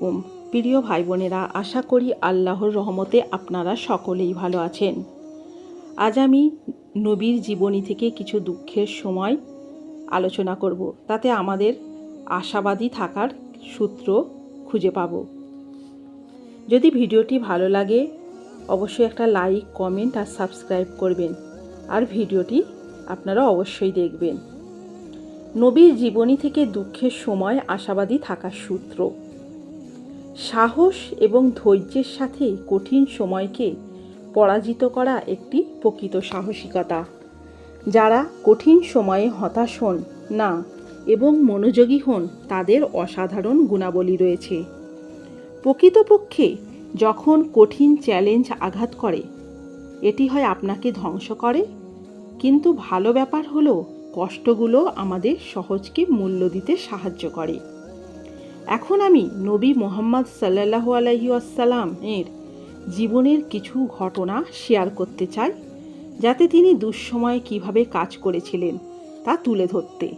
আলাইকুম। প্রিয় ভাই বোনেরা আশা করি আল্লাহর রহমতে আপনারা সকলেই ভালো আছেন। আজ আমি নবীর জীবনী থেকে কিছু দুঃখের সময় আলোচনা করব। তাতে আমাদের আশাবাদী থাকার সূত্র খুঁজে পাব। যদি ভিডিওটি ভালো লাগে, অবশ্যই একটা লাইক, কমেন্ট আর সাবস্ক্রাইব করবেন। আর ভিডিওটি আপনারা অবশ্যই দেখবেন। নবীর জীবনী থেকে দুঃখের সময় আশাবাদী থাকার সূত্র। সাহস এবং ধৈর্যের সাথে কঠিন সময়কে পরাজিত করা একটি প্রকৃত সাহসিকতা। যারা কঠিন সময়ে হতাশ হন না এবং মনোযোগী হন, তাদের অসাধারণ গুণাবলী রয়েছে। প্রকৃতপক্ষে, যখন কঠিন চ্যালেঞ্জ আঘাত করে, এটি হয় আপনাকে ধ্বংস করে, কিন্তু ভালো ব্যাপার হলো, কষ্টগুলো আমাদের সহজকে মূল্য দিতে সাহায্য করে। এখন আমি নবী মোহাম্মদ সাল্লাহ এর জীবনের কিছু ঘটনা শেয়ার করতে চাই, যাতে তিনি দুঃসময়ে কীভাবে কাজ করেছিলেন তা তুলে ধরতে,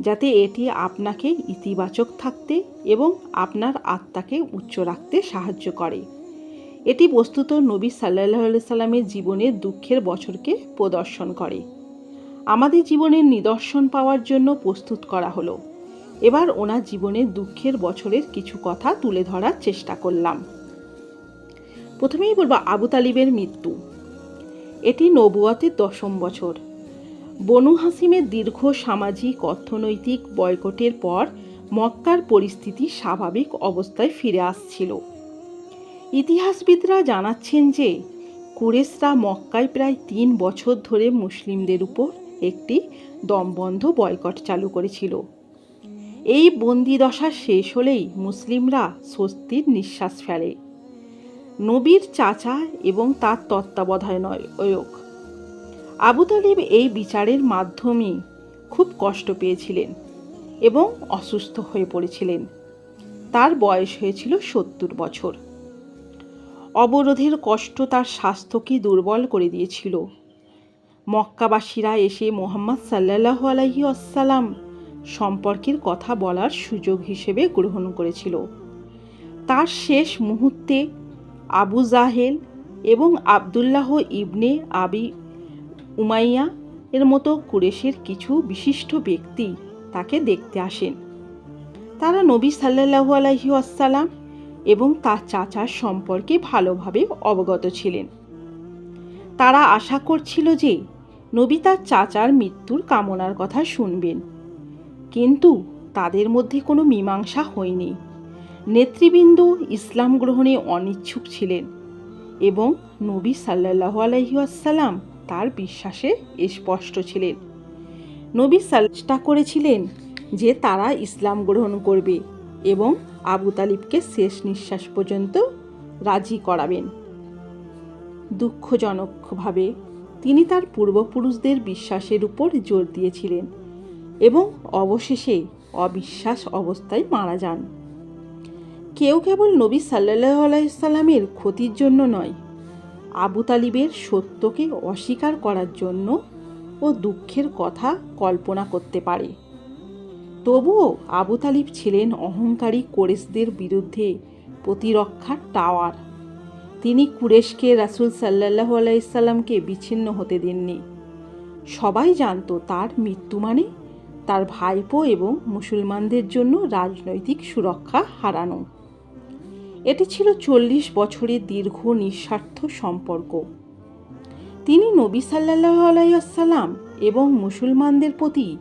যাতে এটি আপনাকে ইতিবাচক থাকতে এবং আপনার আত্মাকে উচ্চ রাখতে সাহায্য করে। এটি বস্তুত নবী সাল্লাহ সাল্লামের জীবনের দুঃখের বছরকে প্রদর্শন করে। আমাদের জীবনের নিদর্শন পাওয়ার জন্য প্রস্তুত করা হলো। এবার ওনার জীবনের দুঃখের বছরের কিছু কথা তুলে ধরার চেষ্টা করলাম। প্রথমেই বলব আবু তালিবের মৃত্যু। এটি নবুয়াতের দশম বছর। বনু হাসিমের দীর্ঘ সামাজিক, অর্থনৈতিক বয়কটের পর মক্কার পরিস্থিতি স্বাভাবিক অবস্থায় ফিরে আসছিল। ইতিহাসবিদরা জানাচ্ছেন যে কুরেশরা মক্কায় প্রায় তিন বছর ধরে মুসলিমদের উপর একটি দমবন্ধ বয়কট চালু করেছিল। এই বন্দিদশা শেষ হলেই মুসলিমরা স্বস্তির নিঃশ্বাস ফেলে। নবীর চাচা এবং তার তত্ত্বাবধায়ক আবু তালিব এই বিচারের মাধ্যমে খুব কষ্ট পেয়েছিলেন এবং অসুস্থ হয়ে পড়েছিলেন। তার বয়স হয়েছিল সত্তর বছর। অবরোধের কষ্ট তার স্বাস্থ্যকে দুর্বল করে দিয়েছিল। মক্কাবাসীরা এসে মোহাম্মদ সাল্লাহ আলহি আসাল্লাম সম্পর্কের কথা বলার সুযোগ হিসেবে গ্রহণ করেছিল। তার শেষ মুহূর্তে আবু জাহেল এবং আবদুল্লাহ ইবনে আবি উমাইয়া এর মতো কুরেশের কিছু বিশিষ্ট ব্যক্তি তাকে দেখতে আসেন। তারা নবী সাল্লাহু আলহি আসসালাম এবং তার চাচার সম্পর্কে ভালোভাবে অবগত ছিলেন। তারা আশা করছিল যে নবী তার চাচার মৃত্যুর কামনার কথা শুনবেন। কিন্তু তাদের মধ্যে কোনো মীমাংসা হয়নি। নেতৃবৃন্দ ইসলাম গ্রহণে অনিচ্ছুক ছিলেন এবং নবী সাল্লাহ আলহিউসাল্লাম তার বিশ্বাসে স্পষ্ট ছিলেন। নবী চেষ্টা করেছিলেন যে তারা ইসলাম গ্রহণ করবে এবং আবু তালিবকে শেষ নিঃশ্বাস পর্যন্ত রাজি করাবেন। দুঃখজনকভাবে তিনি তার পূর্বপুরুষদের বিশ্বাসের উপর জোর দিয়েছিলেন। এবং অবশেষে অবিশ্বাস অবস্থায় মারা যান। কেউ কেবল নবী সাল্লাহ আলাইসাল্লামের ক্ষতির জন্য নয়, আবু তালিবের সত্যকে অস্বীকার করার জন্য ও দুঃখের কথা কল্পনা করতে পারে। তবুও আবু তালিব ছিলেন অহংকারী কোরেশদের বিরুদ্ধে প্রতিরক্ষার টাওয়ার। তিনি কুরেশকে রাসুল সাল্লাহ আলাইসাল্লামকে বিচ্ছিন্ন হতে দেননি। সবাই জানত তার মৃত্যু মানে তার ভাইপো এবং মুসলমানদের জন্য রাজনৈতিক সুরক্ষা হারানো। এটি ছিল চল্লিশ বছরের দীর্ঘ নিঃস্বার্থ সম্পর্ক। তিনি নবী সাল্লাহ আলাইসাল্লাম এবং মুসলমানদের প্রতি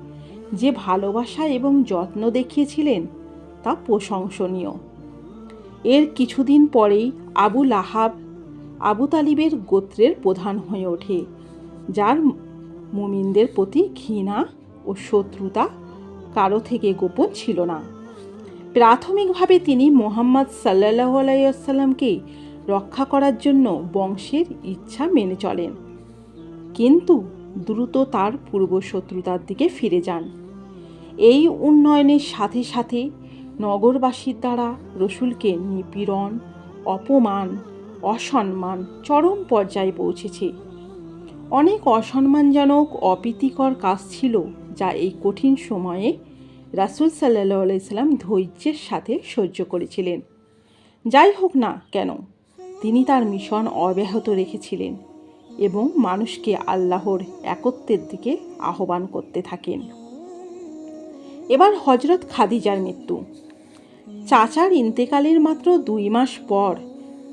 যে ভালোবাসা এবং যত্ন দেখিয়েছিলেন, তা প্রশংসনীয়। এর কিছুদিন পরেই আবু লাহাব আবু তালিবের গোত্রের প্রধান হয়ে ওঠে, যার মুমিনদের প্রতি ঘৃণা ও শত্রুতা কারও থেকে গোপন ছিল না। প্রাথমিকভাবে তিনি মোহাম্মদ সাল্লাহ আলাইসাল্লামকে রক্ষা করার জন্য বংশের ইচ্ছা মেনে চলেন। কিন্তু দ্রুত তার পূর্বশত্রুতার দিকে ফিরে যান। এই উন্নয়নের সাথে সাথে নগরবাসীর দ্বারা রসুলকে নিপীড়ন, অপমান, অসম্মান চরম পর্যায়ে পৌঁছেছে। অনেক অসম্মানজনক, অপ্রীতিকর কাজ ছিল যা এই কঠিন সময়ে রাসুল সাল্লাহ আলাইসাল্লাম ধৈর্যের সাথে সহ্য করেছিলেন। যাই হোক না কেন, তিনি তার মিশন অব্যাহত রেখেছিলেন এবং মানুষকে আল্লাহর একত্বের দিকে আহ্বান করতে থাকেন। এবার হজরত খাদিজার মৃত্যু। চাচার ইন্তেকালের মাত্র দুই মাস পর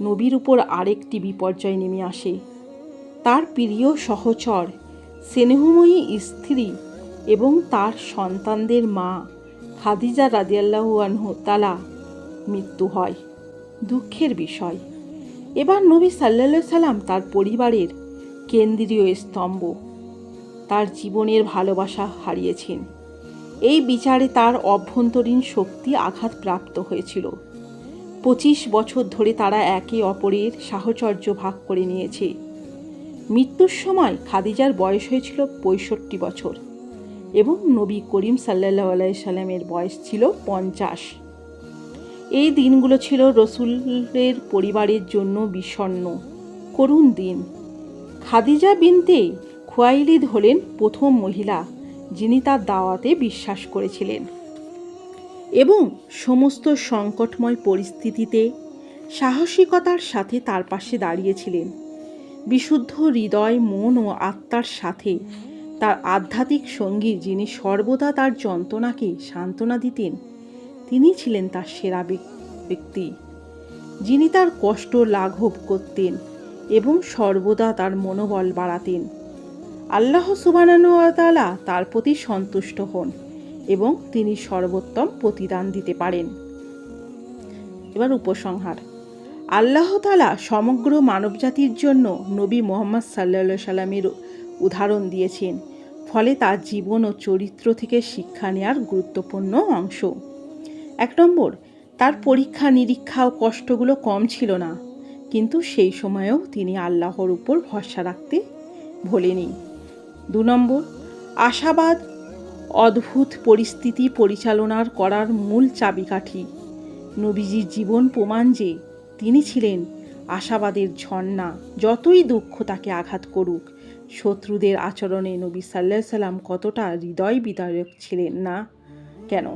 নবীর উপর আরেকটি বিপর্যয় নেমে আসে। তার প্রিয় সহচর স্নেহময়ী স্ত্রী এবং তার সন্তানদের মা খাদিজা রাদিয়াল্লাহু আনহু তালা মৃত্যু হয়। দুঃখের বিষয়। এবার নবী সাল্লা সাল্লাম তার পরিবারের কেন্দ্রীয় স্তম্ভ তার জীবনের ভালোবাসা হারিয়েছেন। এই বিচারে তার অভ্যন্তরীণ শক্তি আঘাতপ্রাপ্ত হয়েছিল। পঁচিশ বছর ধরে তারা একে অপরের সাহচর্য ভাগ করে নিয়েছে। মৃত্যুর সময় খাদিজার বয়স হয়েছিল পঁয়ষট্টি বছর। এবং নবী করিম সাল্লাহ আলাইসাল্লামের বয়স ছিল পঞ্চাশ। এই দিনগুলো ছিল রসুলের পরিবারের জন্য বিষণ্ন করুণ দিন। খাদিজা বিনতে খোয়াইলিদ হলেন প্রথম মহিলা, যিনি তার দাওয়াতে বিশ্বাস করেছিলেন। এবং সমস্ত সংকটময় পরিস্থিতিতে সাহসিকতার সাথে তার পাশে দাঁড়িয়েছিলেন। বিশুদ্ধ হৃদয়, মন ও আত্মার সাথে তার আধ্যাত্মিক সঙ্গী যিনি সর্বদা তার যন্ত্রণাকে সান্ত্বনা দিতেন, তিনি ছিলেন তার সেরা ব্যক্তি। যিনি তার কষ্ট লাঘব করতেন এবং সর্বদা তার মনোবল বাড়াতেন। আল্লাহ সুবানানুয়াতালা তার প্রতি সন্তুষ্ট হন এবং তিনি সর্বোত্তম প্রতিদান দিতে পারেন। এবার উপসংহার। আল্লাহ তালা সমগ্র মানবজাতির জন্য নবী মোহাম্মদ সাল্লা সাল্লামের উদাহরণ দিয়েছেন। ফলে তার জীবন ও চরিত্র থেকে শিক্ষা নেওয়ার গুরুত্বপূর্ণ অংশ। এক নম্বর, তার পরীক্ষা, নিরীক্ষা ও কষ্টগুলো কম ছিল না, কিন্তু সেই সময়েও তিনি আল্লাহর উপর ভরসা রাখতে ভোলেনি দু নম্বর, আশাবাদ, অদ্ভুত পরিস্থিতি পরিচালনার করার মূল চাবিকাঠি। নবীজির জীবন প্রমাণ যে, তিনি ছিলেন আশাবাদের ঝর্ণা, যতই দুঃখ তাকে আঘাত করুক শত্রুদের আচরণে নবী সাল্লাহ সাল্লাম কতটা হৃদয় বিদায়ক ছিলেন না? কেন?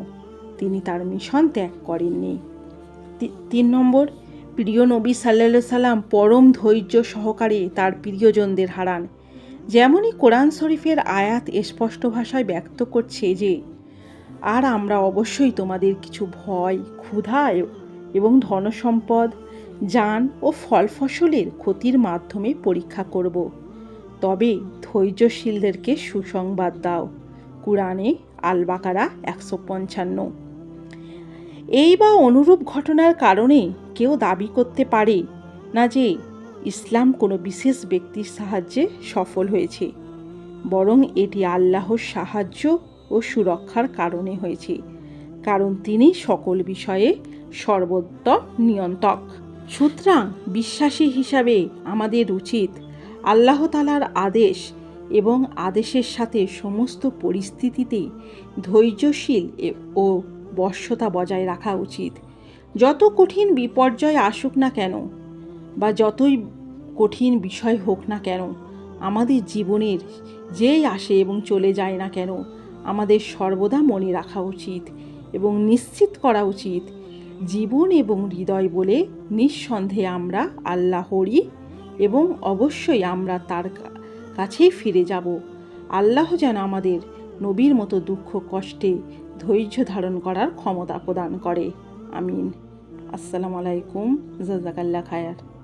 তিনি তার মিশন ত্যাগ করেননি। তিন নম্বর, প্রিয় নবী সাল্লা সাল্লাম পরম ধৈর্য সহকারে তার প্রিয়জনদের হারান। যেমনই কোরআন শরীফের আয়াত স্পষ্ট ভাষায় ব্যক্ত করছে যে, আর আমরা অবশ্যই তোমাদের কিছু ভয়, ক্ষুধা এবং ধনসম্পদ, যান ও ফল ফসলের ক্ষতির মাধ্যমে পরীক্ষা করব। তবে ধৈর্যশীলদেরকে সুসংবাদ দাও। কুরআনে আলবাকারা একশো পঞ্চান্ন। এই বা অনুরূপ ঘটনার কারণে কেউ দাবি করতে পারে না যে ইসলাম কোনো বিশেষ ব্যক্তির সাহায্যে সফল হয়েছে, বরং এটি আল্লাহর সাহায্য ও সুরক্ষার কারণে হয়েছে, কারণ তিনি সকল বিষয়ে সর্বোত্তম নিয়ন্ত্রক। সুতরাং বিশ্বাসী হিসাবে আমাদের উচিত আল্লাহ তালার আদেশ এবং আদেশের সাথে সমস্ত পরিস্থিতিতে ধৈর্যশীল ও বশ্যতা বজায় রাখা উচিত। যত কঠিন বিপর্যয় আসুক না কেন বা যতই কঠিন বিষয় হোক না কেন, আমাদের জীবনের যেই আসে এবং চলে যায় না কেন, আমাদের সর্বদা মনে রাখা উচিত এবং নিশ্চিত করা উচিত, জীবন এবং হৃদয় বলে নিঃসন্দেহে আমরা আল্লাহরই এবং অবশ্যই আমরা তার কাছেই ফিরে যাব। আল্লাহ যেন আমাদের নবীর মতো দুঃখ, কষ্টে ধৈর্য ধারণ করার ক্ষমতা প্রদান করে। আমিন। আসসালামু আলাইকুম। জাজাকাল্লা খায়ার